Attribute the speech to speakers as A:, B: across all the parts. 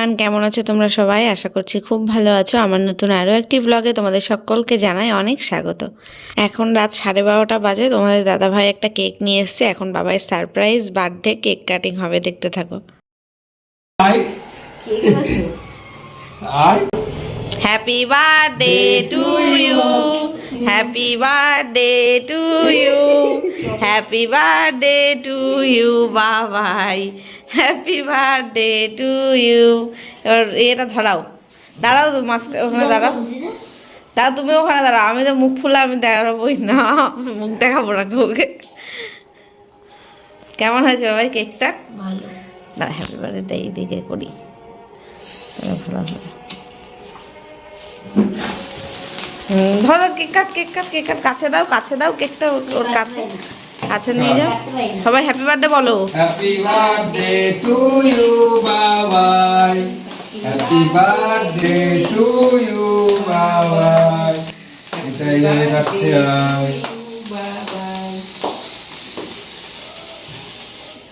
A: Everyone কেমন আছো তোমরা সবাই? আশা করছি খুব ভালো আছো। আমার নতুন আরও একটি ব্লগে তোমাদের সকলকে জানাই অনেক স্বাগত। এখন রাত সাড়ে বারোটা বাজে তোমাদের দাদাভাই একটা কেক নিয়ে এসছে। এখন বাবাই সারপ্রাইজ বার্থডে কেক কাটিং হবে দেখতে থাকো। Happy birthday to you happy birthday to you happy birthday to you Babai. Happy birthday to you এবার এটা ধরাও। দাঁড়াও তো মাস্ক ওখানে দাঁড়াও। দাঁড়াও তুমি ওখানে দাঁড়াও। আমি তো মুখ ফুলে আমি দেখাবোই না। মুখ দেখাবো না কাউকে। কেমন হয়েছে বাবাই কেকটা?
B: ভালো।
A: দাঁড়া হ্যাপি বার্থডে এইদিকে করি। ভালো হবে। ধরো cake cut cake cut cake cut. কাছে দাও কাছে দাও কেকটা ওর কাছে কাছে নিয়ে যাও সবাই হ্যাপি বার্থডে বলো।
C: Happy birthday to you Babai. Happy birthday to you Babai. এটাই রাখতে হয়।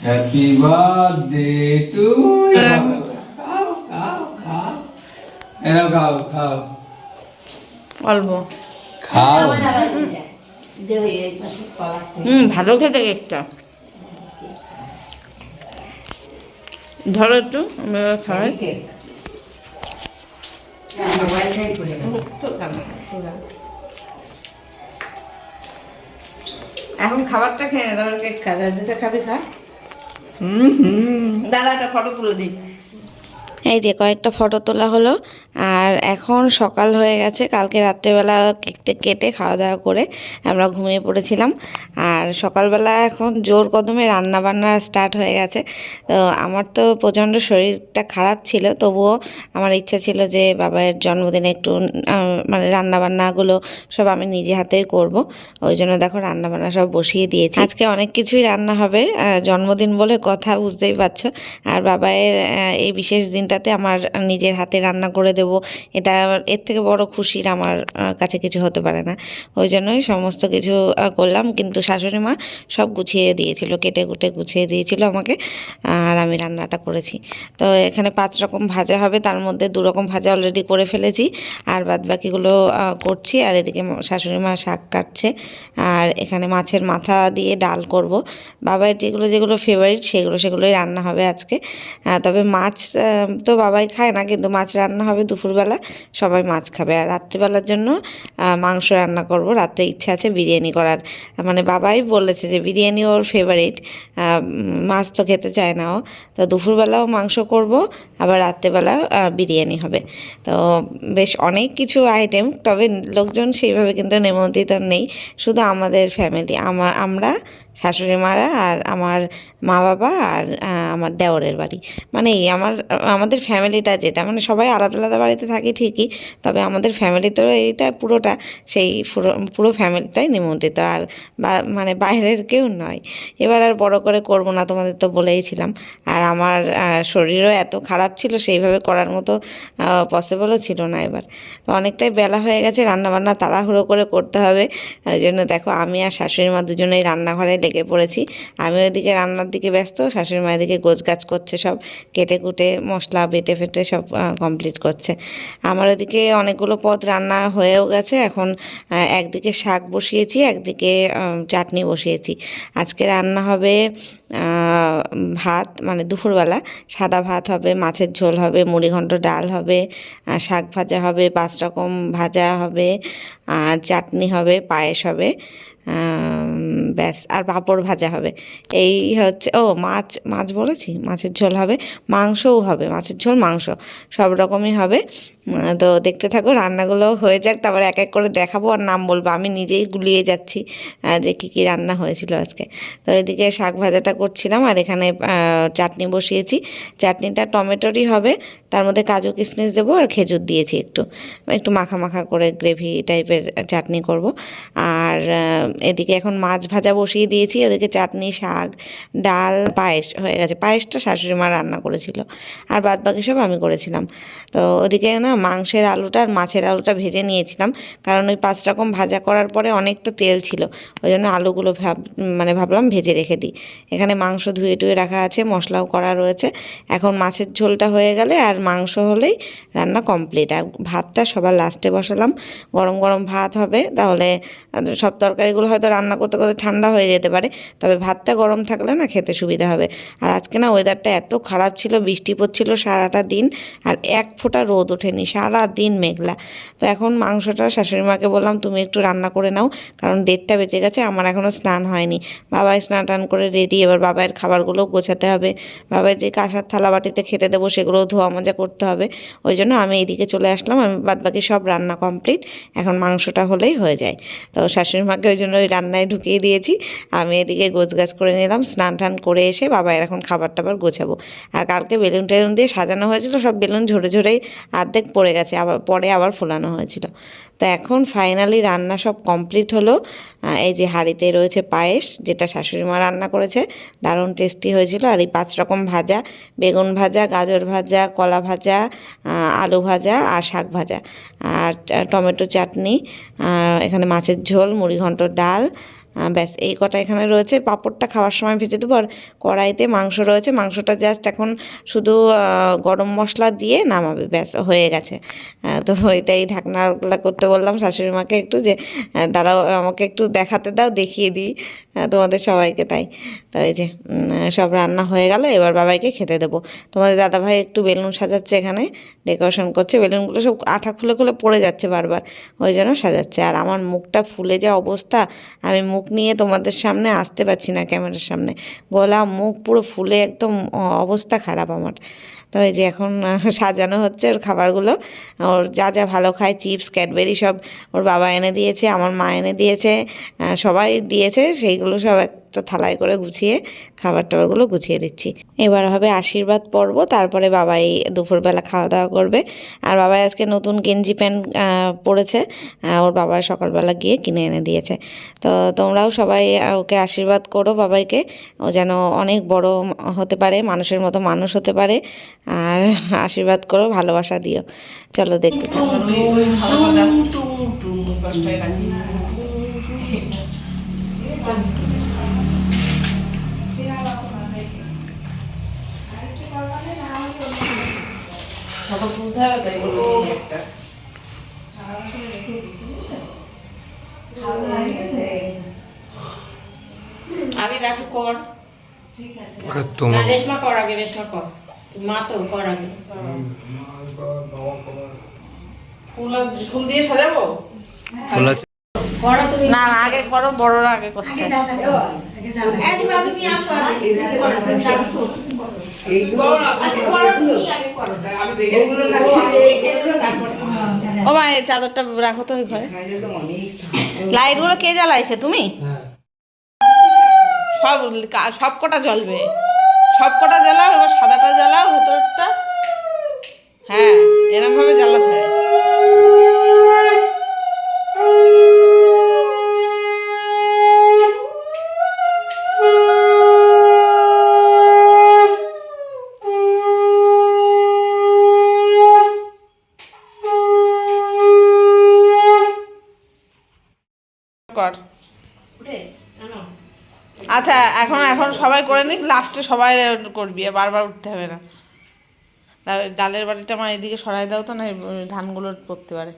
C: হ্যাপি বার্থডে টু ইউ খাও খাও খাও। এরা খাও খাও।
A: অল্প
C: খাও।
A: হুম ভালো খেতে কেকটা। ধরো একটু আমরা খাওয়াই এখন খাবারটা খেয়ে তারপর কেক খা যেটা খাবি খা। হুম হুম। দাদা একটা ফটো তুলে দিই। এই যে কয়েকটা ফটো তোলা হলো। আর এখন সকাল হয়ে গেছে, কালকে রাত্রেবেলা কেটে খাওয়া দাওয়া করে আমরা ঘুমিয়ে পড়েছিলাম। আর সকালবেলা এখন জোর কদমে রান্না বান্না স্টার্ট হয়ে গেছে। তো আমার তো প্রচণ্ড শরীরটা খারাপ ছিল, তবুও আমার ইচ্ছা ছিল যে বাবার জন্মদিনে একটু মানে রান্না বান্নাগুলো সব আমি নিজে হাতেই করব। ওই জন্য দেখো রান্না বান্না সব বসিয়ে দিয়েছি। আজকে অনেক কিছুই রান্না হবে জন্মদিন বলে কথা বুঝতেই পারছ। আর বাবায়ের এই বিশেষ দিনটাতে আমার নিজের হাতে রান্না করে দেব। এটা এর থেকে বড় খুশির আমার কাছে কিছু হতে পারে না। ওই জন্যই সমস্ত কিছু করলাম। কিন্তু শাশুড়ি মা সব গুছিয়ে দিয়েছিল, কেটে কুটে গুছিয়ে দিয়েছিল আমাকে। আর আমি রান্নাটা করেছি। তো এখানে পাঁচ রকম ভাজা হবে। তার মধ্যে দু রকম ভাজা অলরেডি করে ফেলেছি। আর বাদ বাকিগুলো করছি। আর এদিকে শাশুড়ি মা শাক কাটছে। আর এখানে মাছের মাথা দিয়ে ডাল করব। বাবার যেগুলো যেগুলো ফেভারিট সেগুলো, সেগুলোই রান্না হবে আজকে। তবে মাছ তো বাবাই খায় না, কিন্তু মাছ রান্না হবে দুপুরবেলা, সবাই মাছ খাবে। আর রাত্রিবেলার জন্য মাংস রান্না করব। রাত্রে ইচ্ছা আছে বিরিয়ানি করার। মানে বাবাই বলেছে যে বিরিয়ানি ওর ফেভারিট মাছ তো খেতে চায় না ও। তো দুপুরবেলাও মাংস করব, আবার রাত্রেবেলা বিরিয়ানি হবে। তো বেশ অনেক কিছু আইটেম তবে লোকজন সেইভাবে কিন্তু নিমন্ত্রিত নেই। শুধু আমাদের ফ্যামিলি আমার আমরা শাশুড়ি মারা আর আমার মা বাবা আর আমার দেওরের বাড়ি। মানে এই আমার, আমাদের ফ্যামিলিটা যেটা মানে সবাই আলাদা আলাদা বাড়িতে থাকি ঠিকই, তবে আমাদের ফ্যামিলি তো এইটা পুরোটা, সেই পুরো পুরো ফ্যামিলিটাই নিমন্ত্রিত আর মানে বাইরের কেউ নয়। এবার আর বড় করে করব না, তোমাদের তো বলেইছিলাম। আর আমার শরীরও এত খারাপ ছিল, সেইভাবে করার মতো পসিবলও ছিল না এবার। তো অনেকটাই বেলা হয়ে গেছে, রান্নাবান্না তাড়াহুড়ো করে করতে হবে। ওই জন্য দেখো, আমি আর শাশুড়ি মা দুজনেই রান্নাঘরে লেগে পড়েছি। আমি ওইদিকে রান্নার দিকে ব্যস্ত, শাশুড়ি মা এদিকে গোছগাছ করছে সব, কেটে কুটে মশলা বেটে ফেটে সব কমপ্লিট করছে। আমার ওদিকে অনেকগুলো পদ রান্না হয়েও গেছে, এখন একদিকে শাক বসিয়েছি, একদিকে চাটনি বসিয়েছি। আজকে রান্না হবে ভাত মানে দুপুরবেলা। সাদা ভাত হবে, মাছের ঝোল হবে মুড়িঘণ্ট ডাল হবে শাক ভাজা হবে, পাঁচ রকম ভাজা হবে, আর চাটনি হবে, পায়েস হবে। ব্যাস, আর পাঁপড় ভাজা হবে। এই হচ্ছে, ও, মাছ মাছ বলেছি? মাছের ঝোল হবে, মাংসও হবে, মাছের ঝোল, মাংস। সব রকমই হবে। তো দেখতে থাকো, রান্নাগুলো হয়ে যাক, তারপর এক এক করে দেখাবো আর নাম বলব। আমি নিজেই গুলিয়ে যাচ্ছি যে কী কী রান্না হয়েছিল আজকে। তো এদিকে শাক ভাজাটা করছিলাম আর এখানে চাটনি বসিয়েছি। চাটনিটা টমেটোরই হবে, তার মধ্যে কাজু কিশমিশ দেবো আর খেজুর দিয়েছি একটু। একটু মাখা মাখা করে গ্রেভি টাইপের চাটনি করব। আর এদিকে এখন মাছ ভাজা বসিয়ে দিয়েছি, ওদিকে চাটনি, শাক, ডাল, পায়েস হয়ে গেছে। পায়েসটা শাশুড়ি মা রান্না করেছিল আর বাদ বাকি সব আমি করেছিলাম। তো ওদিকে না মাংসের আলুটা আর মাছের আলুটা ভেজে নিয়েছিলাম, কারণ ওই পাঁচ রকম ভাজা করার পরে অনেকটা তেল ছিল, ওই জন্য আলুগুলো ভাব মানে ভাবলাম ভেজে রেখে দিই। এখানে মাংস ধুয়ে টুয়ে রাখা আছে, মশলাও করা রয়েছে। এখন মাছের ঝোলটা হয়ে গেলে আর মাংস হলেই রান্না কমপ্লিট। আর ভাতটা সবার লাস্টে বসালাম। গরম গরম ভাত হবে, তাহলে সব তরকারিগুলো হয়তো রান্না করতে করতে ঠান্ডা হয়ে যেতে পারে, তবে ভাতটা গরম থাকলে না খেতে সুবিধা হবে। আর আজকে না ওয়েদারটা এত খারাপ ছিল, বৃষ্টি পড়ছিল সারাটা দিন, আর এক ফোঁটা রোদ ওঠেনি সারা দিন মেঘলা। তো এখন মাংসটা শাশুড়ি মাকে বললাম, তুমি একটু রান্না করে নাও, কারণ দেড়টা বেজে গেছে, আমার এখনও স্নান হয়নি। বাবাই স্নান টান করে রেডি, এবার বাবাইয়ের খাবারগুলো গোছাতে হবে। বাবাইয়ের যে কাঁসার থালা বাটিতে খেতে দেবো সেগুলো ধোয়া মজা করতে হবে। ওই জন্য আমি এইদিকে চলে আসলাম, আমি বাদবাকি সব রান্না কমপ্লিট এখন মাংসটা হলেই হয়ে যায়। তো শাশুড়ি মাকে ওই জন্য ওই রান্নায় ঢুকিয়ে দিয়েছি। আমি এদিকে গোছ গাছ করে নিলাম, স্নান টান করে এসে বাবাইয়ের এখন খাবার টাবার গোছাবো। আর কালকে বেলুন টেলুন দিয়ে সাজানো হয়েছিল, সব বেলুন ঝরে ঝরেই অর্ধেক পড়ে গেছে, আবার পরে আবার ফোলানো হয়েছিল। তো এখন ফাইনালি রান্না সব কমপ্লিট হলো। এই যে হাঁড়িতে রয়েছে পায়েস, যেটা শাশুড়ি মা রান্না করেছে, দারুণ টেস্টি হয়েছিল। আর এই পাঁচ রকম ভাজা, বেগুন ভাজা, গাজর ভাজা, কলা ভাজা আলু ভাজা আর শাক ভাজা। আর টমেটো চাটনি এখানে মাছের ঝোল মুড়ি ঘন্ট ডাল আহ, ব্যাস, এই কটা এখানে রয়েছে। পাঁপড়টা খাওয়ার সময় ভেজে দেবো আর কড়াইতে মাংস রয়েছে। মাংসটা জাস্ট এখন শুধু গরম মশলা দিয়ে নামাবে, ব্যাস, হয়ে গেছে। তো এটাই ঢাকনাগুলা করতে বললাম শাশুড়ি মাকে একটু যে দাঁড়াও, আমাকে একটু দেখাতে দাও, দেখিয়ে দিই। তোমাদের সবাইকে তাই। তো যে সব রান্না হয়ে গেল, এবার বাবাইকে খেতে দেবো। তোমাদের দাদাভাই একটু বেলুন সাজাচ্ছে এখানে, ডেকোরেশন করছে। বেলুনগুলো সব আঠা খুলে খুলে পড়ে যাচ্ছে বারবার, ওই জন্য সাজাচ্ছে। আর আমার মুখটা ফুলে যা অবস্থা, আমি মুখ নিয়ে তোমাদের সামনে আসতে পারছি না ক্যামেরার সামনে। গলা, মুখ পুরো ফুলে একদম অবস্থা খারাপ আমার। তো এই যে এখন সাজানো হচ্ছে ওর খাবারগুলো। ওর যা যা ভালো খায়, চিপস, ক্যাডবেরি সব ওর বাবা এনে দিয়েছে, আমার মা এনে দিয়েছে সবাই দিয়েছে, সেইগুলো সব একটা থালায় করে গুছিয়ে খাবার টাবারগুলো গুছিয়ে দিচ্ছি এবার হবে আশীর্বাদ পর্ব তারপরে বাবাই দুপুরবেলা খাওয়া দাওয়া করবে আর বাবাই আজকে নতুন গেঞ্জি প্যান্ট পরেছে ওর বাবা সকালবেলা গিয়ে কিনে এনে দিয়েছে তো তোমরাও সবাই ওকে আশীর্বাদ করো বাবাইকে ও যেন অনেক বড় হতে পারে মানুষের মতো মানুষ হতে পারে আর আশীর্বাদ করো ভালোবাসা দিও চলো দেখতে থাকো
B: আগে রাখি কর।
C: তোমার
B: না, রেশমা কর আগে রেশমা কর। মা তো কর আগে।
D: ফুল আর- ফুল দিয়ে সাজাবো?
B: করো
A: না না আগে করো বড়রা আগে করতে। ও মা, এই চাদরটা রাখো তো ওই ঘরে। লাইটগুলো কে জ্বালাইছে তুমি? সব সব কটা জ্বলবে। সব কটা জ্বালাও, এবার সাদাটা জ্বালাও, ভেতরটা। হ্যাঁ এরম ভাবে জ্বালাতে হয়। কর। আচ্ছা এখন এখন সবাই করে নিক লাস্টে সবাই করবি আর বারবার উঠতে হবে না। ডালের বাড়িটা আমার এদিকে সরাই দাও তো না এই ধানগুলো পড়তে পারে।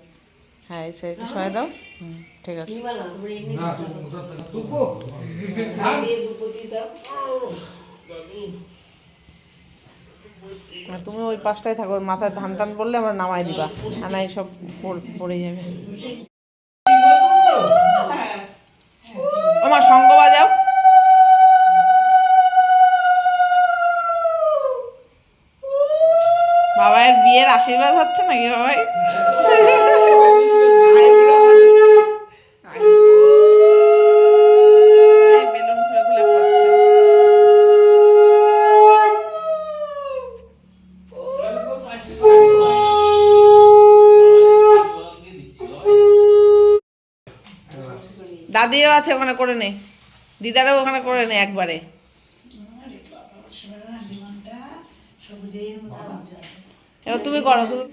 A: হ্যাঁ এই সাইডে সরাই দাও। হুম ঠিক আছে। তুমি ওই পাশটায় থাকো মাথায় ধান টান পড়লে আমরা নামাই দিবা আর না সব পড়ে যাবে। আমার সঙ্গ বাজাও। বাবাইয়ের বিয়ের আশীর্বাদ হচ্ছে নাকি বাবাই? আছে ওখানে করে নে। দিদারও ওখানে করে নে একবারে। তুমি করো তুমি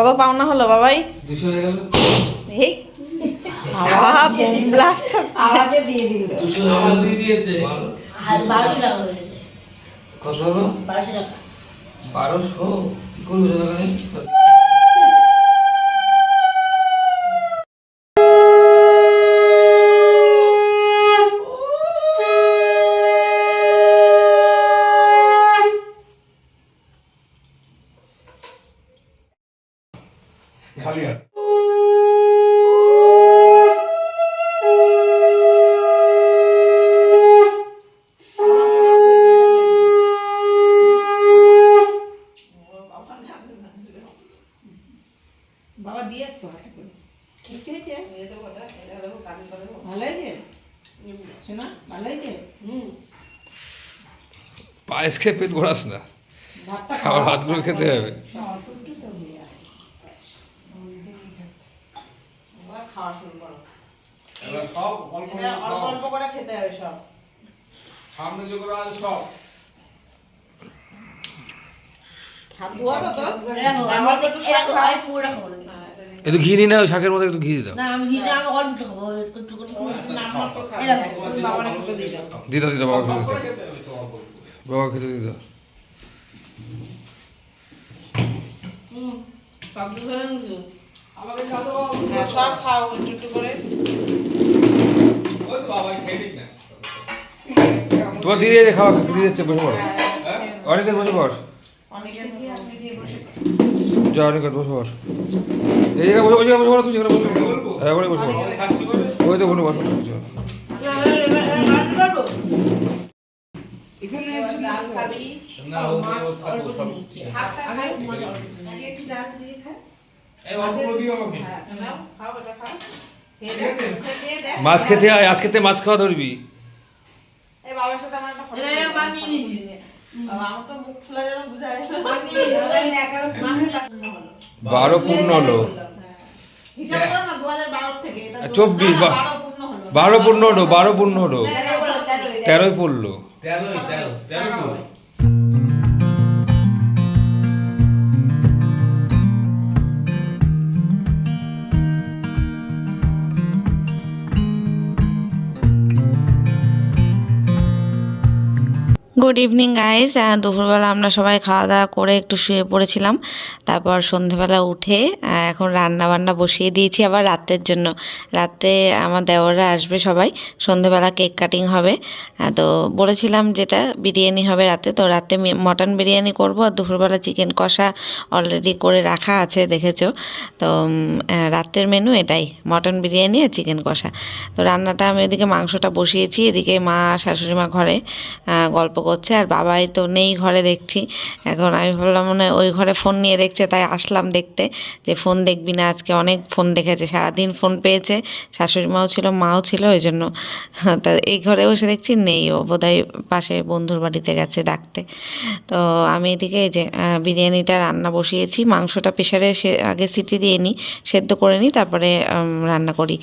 A: কত পাওনা হলো বাবাই?
C: দুশো হয়ে গেল।
A: এই বাবা বোম ব্লাস্ট
B: আওয়াজে দিয়ে দিল।
C: দুশো টাকা দিয়ে দিয়েছে।
B: বারোশো টাকা হয়েছে
C: কত হলো?
B: বারোশো টাকা।
C: বারোশো? কি করবে খেয়ে পেট ভরাস না খাবার ভাতগুলো খেতে হবে
E: সামনে আজ সব
D: একটু
B: পুরো খাব না।
C: ঘি শাকের মধ্যে একটু ঘি দিয়ে দাও দিদা দিদা বাবা বাবা খেতে
E: খাওয়া
D: হ্যাঁ, সব খাও একটু একটু করে।
C: তোমার দিদি এই খাওয়া দিদি দিচ্ছে বসে পড়।
E: হ্যাঁ?
C: অনেকের বসে পড়।
D: অনেকে
C: যা অনেকের বসে পড়। এই জায়গায় বসে ওই জায়গায় বসে পড়ো তুই যেখানে বসে। হ্যাঁ বসে পড়ো।
E: খাচ্ছি করে
C: ওই তো ওখানে বসে
D: খাবি
E: না ও সব
D: হ্যাঁ।
C: মাছ খেতে আয় আজকে তে মাছ খাওয়া ধরবি। বারো পূর্ণ হলো।
D: হিসাব করো না, 2012 থেকে, এটা দু-
C: চব্বিশ,
D: না, না,
C: বা-
D: 12 পূর্ণ হলো।
C: বারো পূর্ণ হলো বারো পূর্ণ হলো।
D: তেরোই,
C: তেরোই পড়ল।
E: তেরোই তেরো তেরো
A: গুড ইভিনিং গাইস দুপুরবেলা আমরা সবাই খাওয়া দাওয়া করে একটু শুয়ে পড়েছিলাম। তারপর সন্ধেবেলা উঠে এখন রান্না বান্না বসিয়ে দিয়েছি আবার রাতের জন্য। রাতে আমার দেওররা আসবে সবাই। সন্ধেবেলা কেক কাটিং হবে। তো বলেছিলাম যেটা বিরিয়ানি হবে রাতে। তো রাতে মটন বিরিয়ানি করব আর দুপুরবেলা চিকেন কষা অলরেডি করে রাখা আছে, দেখেছ? তো রাতের মেনু এটাই। মটন বিরিয়ানি আর চিকেন কষা। তো রান্নাটা আমি ওদিকে মাংসটা বসিয়েছি। এদিকে মা, শাশুড়ি মা ঘরে গল্প করছে আর বাবাই তো নেই ঘরে দেখছি। এখন আমি ভাবলাম মনে ওই ঘরে ফোন নিয়ে দেখছে, তাই আসলাম দেখতে। যে ফোন দেখবি না, আজকে অনেক ফোন দেখেছে, সারাদিন ফোন পেয়েছে। শাশুড়ি মাও ছিল মাও ছিল ওই জন্য। তা এই ঘরে বসে দেখছি নেই, ও বোধহয় পাশে বন্ধুর বাড়িতে গেছে ডাকতে। তো আমি এদিকে যে বিরিয়ানিটা রান্না বসিয়েছি, মাংসটা প্রেশারে সে, আগে সিটি দিয়ে নিই, সেদ্ধ করে নিই, তারপরে রান্না করি।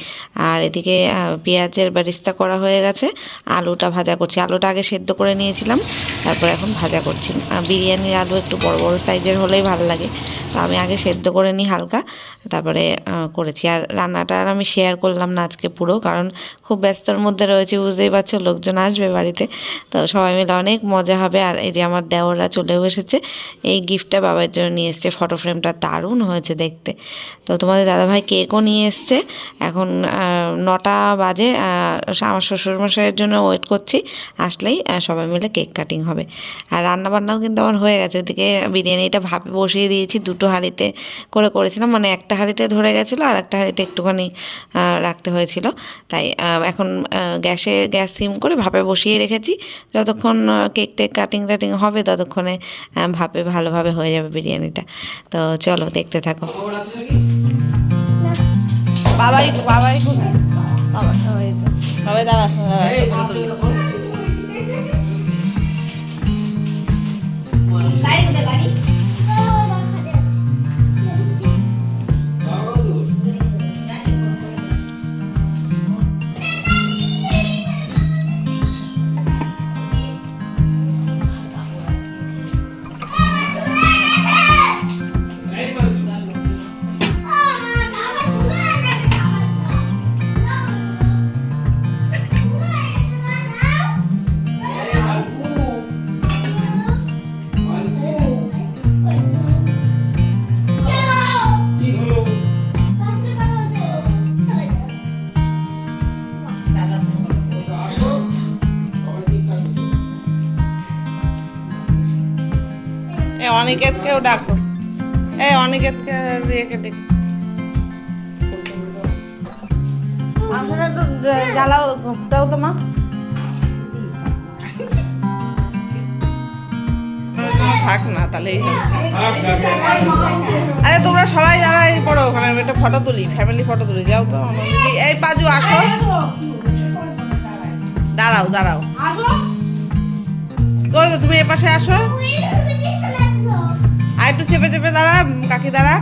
A: আর এদিকে পেঁয়াজের বারিস্তা করা হয়ে গেছে, আলুটা ভাজা করছি। আলুটা আগে সেদ্ধ করে নিয়েছিলাম তারপর এখন ভাজা করছি। বিরিয়ানির আলু একটু বড় বড় সাইজের হলেই ভালো লাগে। তো আমি আগে সেদ্ধ করে নিই হালকা, তারপরে করেছি। আর রান্নাটা আর আমি শেয়ার করলাম না আজকে পুরো, কারণ খুব ব্যস্তর মধ্যে রয়েছে, বুঝতেই পারছ, লোকজন আসবে বাড়িতে। তো সবাই মিলে অনেক মজা হবে। আর এই যে আমার দেওররা চলেও এসেছে, এই গিফটটা বাবার জন্য নিয়ে এসছে। ফটো ফ্রেমটা দারুণ হয়েছে দেখতে। তো তোমাদের দাদাভাই কেকও নিয়ে এসছে। এখন নটা বাজে আমার শ্বশুরমশাইয়ের জন্য ওয়েট করছি। আসলেই সবাই মিলে কেক কাটিং হবে। আর রান্না বান্নাও কিন্তু আমার হয়ে গেছে। ওদিকে বিরিয়ানিটা ভাপে বসিয়ে দিয়েছি, দুটো হাঁড়িতে করে করেছিলাম। মানে একটা হাঁড়িতে ধরে গেছিল আর একটা হাঁড়িতে একটুখানি রাখতে হয়েছিল। তাই এখন গ্যাসে, গ্যাস সিম করে ভাপে বসিয়ে রেখেছি। যতক্ষণ কেক টেক কাটিং টাটিং হবে, ততক্ষণে ভাপে ভালোভাবে হয়ে যাবে বিরিয়ানিটা। তো চলো দেখতে থাকো।
D: বাবাই বাবাই বাবা বাবাই দাঁড়া অনিকেতকেও ডাকো। এই অনিকেতকে রিয়াকে ডেকে একটু জ্বালাও ফুটাও তো মা। থাক না তাহলেই হবে। আরে তোমরা সবাই পড়ো ওখানে একটা ফটো তুলি ফ্যামিলি ফটো তুলি যাও তো এই পাজু আসো। দাঁড়াও দাঁড়াও। তো তুমি এ পাশে আসো একটু চেপে চেপে দাঁড়া, কাকি দাঁড়া।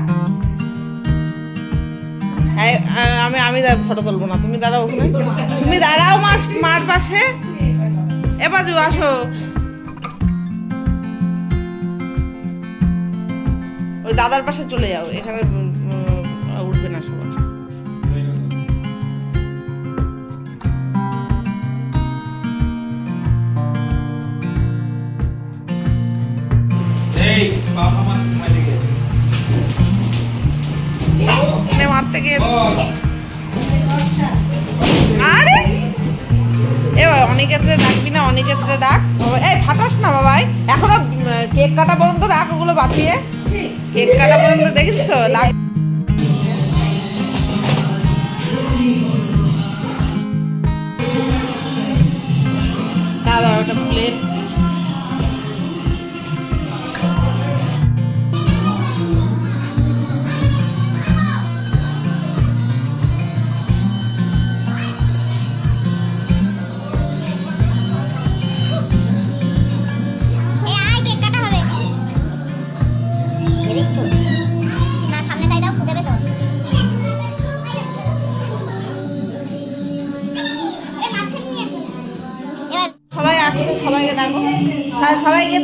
D: আমি আমি ফটো তুলবো না, তুমি দাঁড়াও ওখানে। তুমি দাঁড়াও মার মার পাশে। এ বাজু, আসো। ওই দাদার পাশে চলে যাও, এখানে মারতে গিয়ে আরে! এ অনেক ক্ষেত্রে ডাকবি না অনেক ক্ষেত্রে ডাক। এই ফাটাস না বাবাই এখনও কেক কাটা পর্যন্ত রাখ ওগুলো বাঁচিয়ে। কেক কাটা পর্যন্ত দেখিস তো লাগ দাঁড়া ওটা প্লেট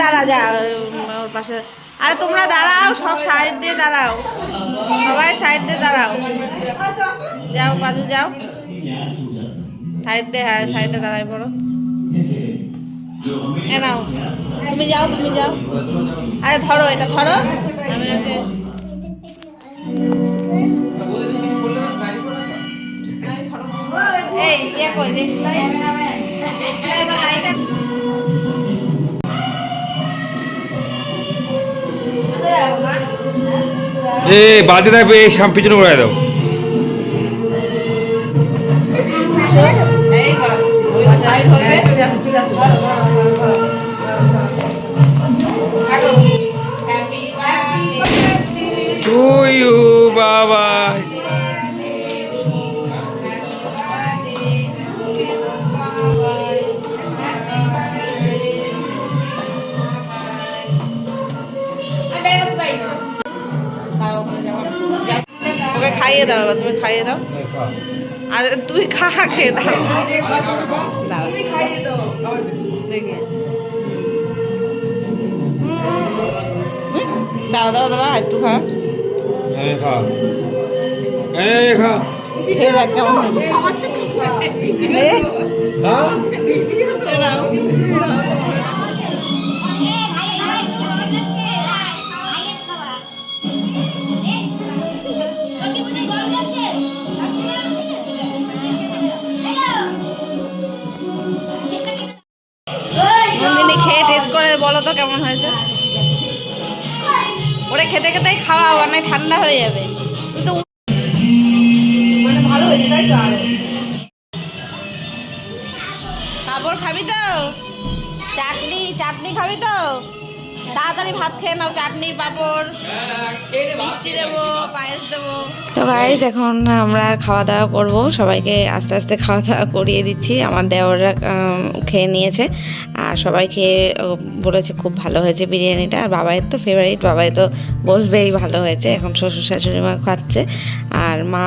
D: দাঁড়া, যা, ওর পাশে। আরে তোমরা দাঁড়াও, সব সাইড দিয়ে দাঁড়াও। সবাই সাইড দিয়ে দাঁড়াও। যাও বাজু যাও। সাইড দিয়ে হ্যাঁ সাইডে দাঁড়াই পড়ো। নাও, তুমি যাও তুমি যাও। আরে ধরো, এটা ধরো। আমি হচ্ছে এই ইয়ে কই? দেশলাই? দেশলাই বা লাইটার?
C: এ বাজে থাকবে এই সাম পিছনে ঘুরাই দাও।
D: খাইয়ে দাও এবার তুমি খাইয়ে দাও। আর তুই খা খেয়ে দাও। দাও দেখি। দাও দাও দাও একটু খা।
C: খা। খা।
D: খেয়ে দেখ কেমন কেমন হয়েছে? ওরে খেতে খেতেই খাওয়া অনেক ঠান্ডা হয়ে যাবে। তো
A: গাইজ এখন আমরা খাওয়া দাওয়া করব। সবাইকে আস্তে আস্তে খাওয়া দাওয়া করিয়ে দিচ্ছি। আমার দেওররা খেয়ে নিয়েছে। আর সবাই খেয়ে বলেছে খুব ভালো হয়েছে বিরিয়ানিটা। আর বাবাইয়ের তো ফেভারিট বাবাই তো বলবেই ভালো হয়েছে। এখন শ্বশুর শাশুড়ি মা খাচ্ছে। আর মা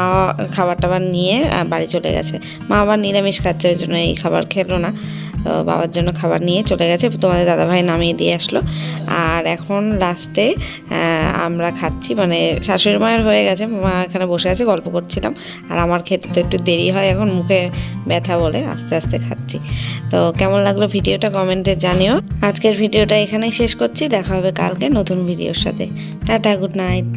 A: খাবার টাবার নিয়ে বাড়ি চলে গেছে। মা আবার নিরামিষ খাচ্ছে, ওই জন্য এই খাবার খেলো না। বাবার জন্য খাবার নিয়ে চলে গেছে, তোমাদের দাদাভাই নামিয়ে দিয়ে আসলো। আর এখন লাস্টে আমরা খাচ্ছি মানে শাশুড়ি মায়ের হয়ে গেছে, মা এখানে বসে আছে, গল্প করছিলাম। আর আমার খেতে তো একটু দেরি হয় এখন, মুখে ব্যথা বলে আস্তে আস্তে খাচ্ছি। তো কেমন লাগল ভিডিওটা কমেন্টে জানিও। আজকের ভিডিওটা এখানেই শেষ করছি, দেখা হবে কালকে নতুন ভিডিওর সাথে। Tata good night